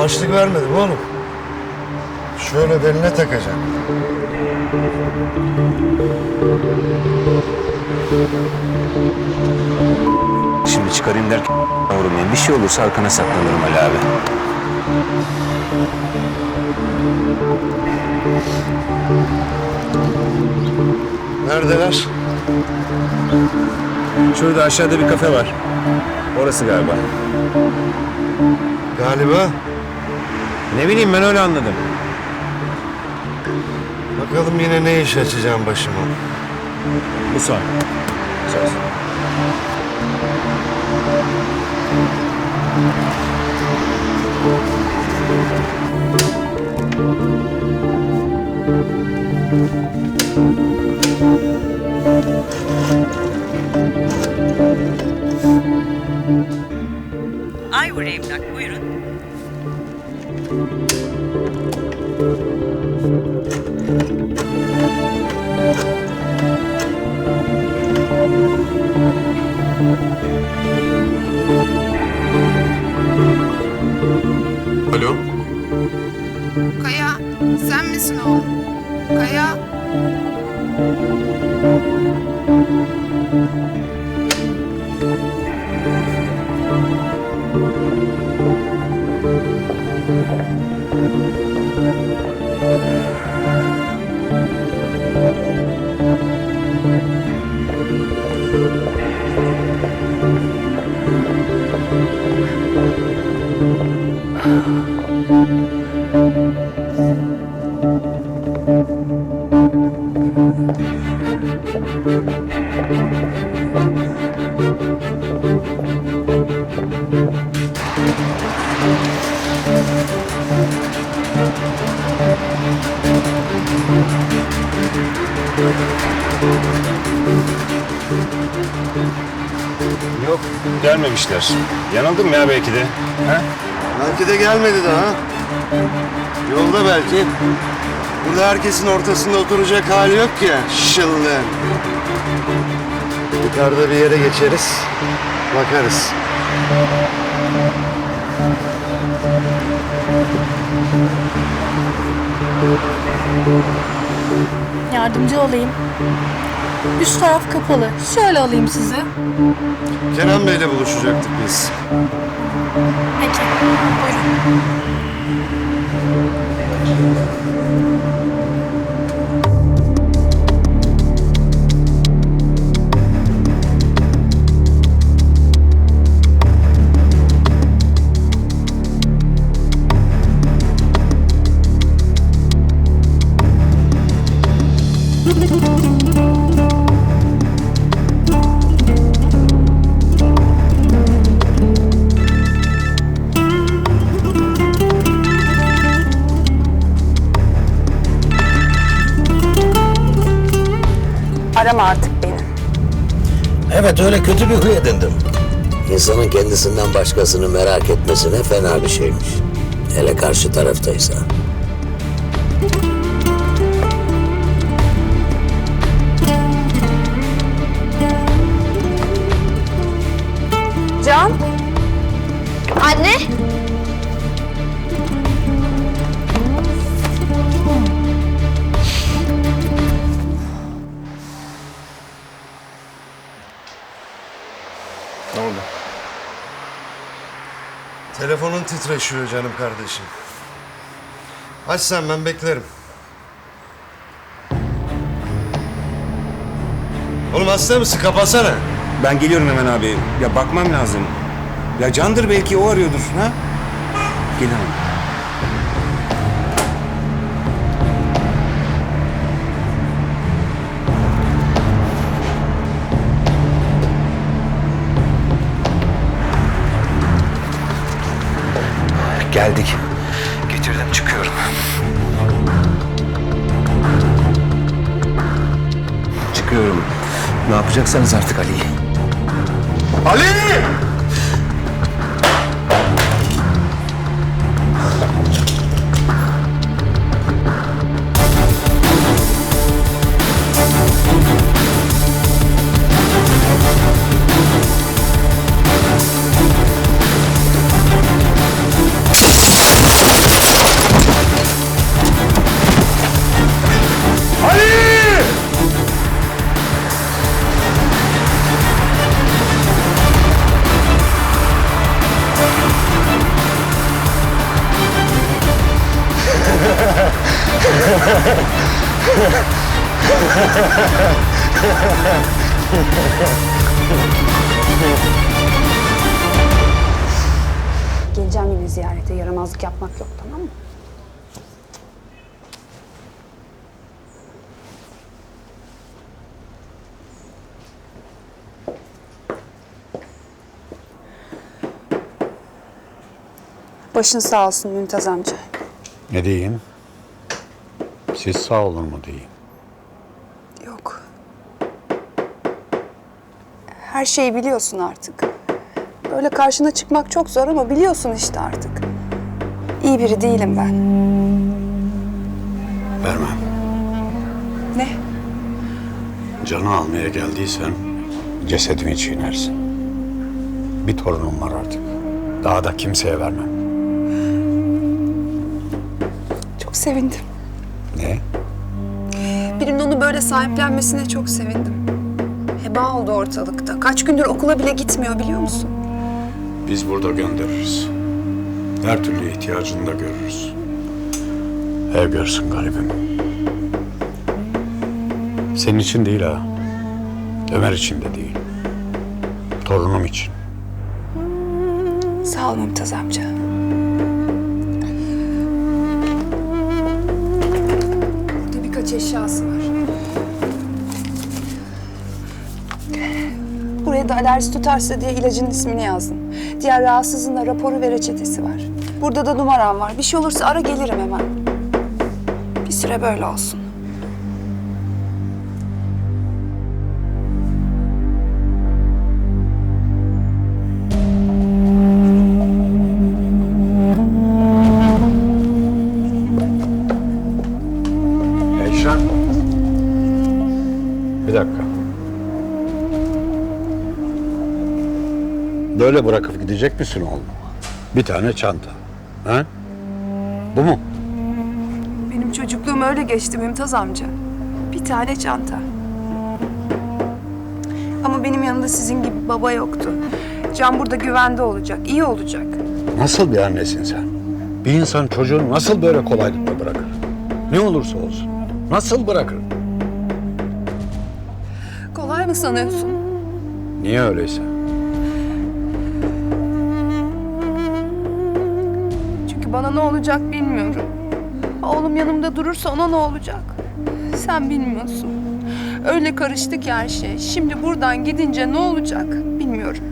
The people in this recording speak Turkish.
Harçlık vermedim oğlum. Şöyle beline takacağım. Şimdi çıkarayım derken vurmayayım. Bir şey olursa arkana saklanırım Ali abi. Neredeler? Şurada aşağıda bir kafe var. Orası galiba. Galiba. Ne bileyim ben öyle anladım. Bakalım yine ne iş açacağım başıma. Bu son. Söz. Alo. Kaya, sen misin oğlum? Kaya, Yok gelmemişler. Yanıldım ya belki de. Ha? Belki de gelmedi daha. Yolda belki. Burada herkesin ortasında oturacak hali yok ya. Şıllı. Yukarıda bir yere geçeriz. Bakarız. Yardımcı olayım. Üst taraf kapalı. Şöyle alayım sizi. Kenan Bey'le buluşacaktık biz. Peki. Buyurun. Arama artık beni. Evet öyle kötü bir huy edindim. İnsanın kendisinden başkasını merak etmesine fena bir şeymiş. Hele karşı taraftaysa. Can. Anne? Telefonun titreşiyor canım kardeşim. Aç sen ben beklerim. Oğlum hasta mısın? Kapatsana. Ben geliyorum hemen abi. Ya bakmam lazım. Ya Candır belki o arıyordur. Ha? Gel hemen. Geldik. Getirdim çıkıyorum. Çıkıyorum. Ne yapacaksanız artık Ali. Ali! Geleceğim yine ziyarete. Yaramazlık yapmak yok tamam mı? Başın sağ olsun Mümtaz amca. Ne diyeyim? Siz sağ olun mu diyeyim? Yok. Her şeyi biliyorsun artık. Böyle karşına çıkmak çok zor ama biliyorsun işte artık. İyi biri değilim ben. Vermem. Ne? Canı almaya geldiysen cesedimi çiğnersin. Bir torunum var artık. Daha da kimseye vermem. Çok sevindim. Ne? Birinin onu böyle sahiplenmesine çok sevindim. Heba oldu ortalıkta. Kaç gündür okula bile gitmiyor biliyor musun? Biz burada göndeririz. Her türlü ihtiyacını da görürüz. Ev görsün garibim. Senin için değil ha. Ömer için de değil. Torunum için. Sağ ol Mümtaz amca. Burada birkaç eşyası var. Buraya da alerji tutarsa diye ilacın ismini yazdım. Diğer rahatsızlığın da raporu ve reçetesi var. Burada da numaram var. Bir şey olursa ara gelirim hemen. Bir süre böyle olsun. Böyle bırakıp gidecek misin oğlum? Bir tane çanta. Ha? Bu mu? Benim çocukluğum öyle geçti Mümtaz amca. Bir tane çanta. Ama benim yanımda sizin gibi baba yoktu. Can burada güvende olacak, iyi olacak. Nasıl bir annesin sen? Bir insan çocuğunu nasıl böyle kolaylıkla bırakır? Ne olursa olsun. Nasıl bırakır? Kolay mı sanıyorsun? Niye öyleyse? Bana ne olacak bilmiyorum. Oğlum yanımda durursa ona ne olacak? Sen bilmiyorsun. Öyle karıştı ki her şey. Şimdi buradan gidince ne olacak bilmiyorum.